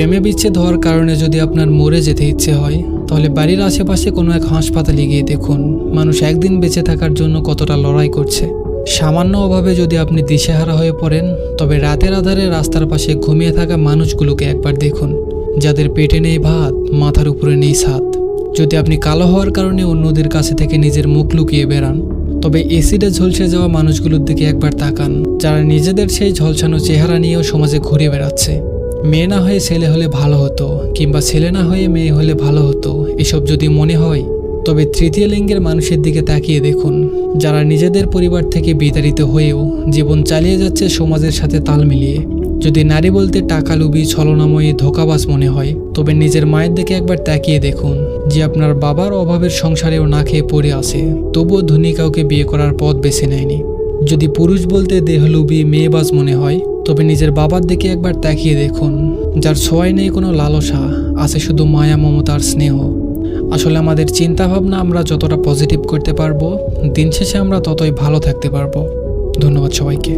প্রেমে বিচ্ছেদ হওয়ার কারণে যদি আপনার মরে যেতে ইচ্ছে হয়, তাহলে বাড়ির আশেপাশে কোনো এক হাসপাতালে গিয়ে দেখুন, মানুষ একদিন বেঁচে থাকার জন্য কতটা লড়াই করছে। সামান্য অভাবে যদি আপনি দিশেহারা হয়ে পড়েন, তবে রাতের আধারে রাস্তার পাশে ঘুমিয়ে থাকা মানুষগুলোকে একবার দেখুন, যাদের পেটে নেই ভাত, মাথার উপরে নেই ছাদ। যদি আপনি কালো হওয়ার কারণে অন্যদের কাছে থেকে নিজের মুখ লুকিয়ে বেড়ান, তবে এসিডে ঝলসে যাওয়া মানুষগুলোর দিকে একবার তাকান, যারা নিজেদের সেই ঝলসানো চেহারা নিয়েও সমাজে ঘুরে বেড়াচ্ছে। মেয়ে না হয়ে ছেলে হলে ভালো হতো, কিংবা ছেলে না হয়ে মেয়ে হলে ভালো হতো, এসব যদি মনে হয়, তবে তৃতীয় লিঙ্গের মানুষের দিকে তাকিয়ে দেখুন, যারা নিজেদের পরিবার থেকে বিতাড়িত হয়েও জীবন চালিয়ে যাচ্ছে সমাজের সাথে তাল মিলিয়ে। যদি নারী বলতে টাকা লুবি ছলনাময়ী, ধোকাবাজ মনে হয়, তবে নিজের মায়ের দিকে একবার তাকিয়ে দেখুন, যে আপনার বাবার অভাবের সংসারেও না খেয়ে পড়ে আছে, তবুও ধনী কাউকে বিয়ে করার পথ বেছে নেয়নি। যদি পুরুষ বলতে দেহলুবি, মেয়েবাজ মনে হয় তবে নিজের বাবার দিকে একবার তাকিয়ে দেখুন, যার ছোঁয়ায় নেই কোনো লালসা, আছে শুধু মায়া মমতার স্নেহ। আসলে আমাদের চিন্তাভাবনা আমরা যতটা পজিটিভ করতে পারব, দিন শেষে আমরা ততই ভালো থাকতে পারব। ধন্যবাদ সবাইকে।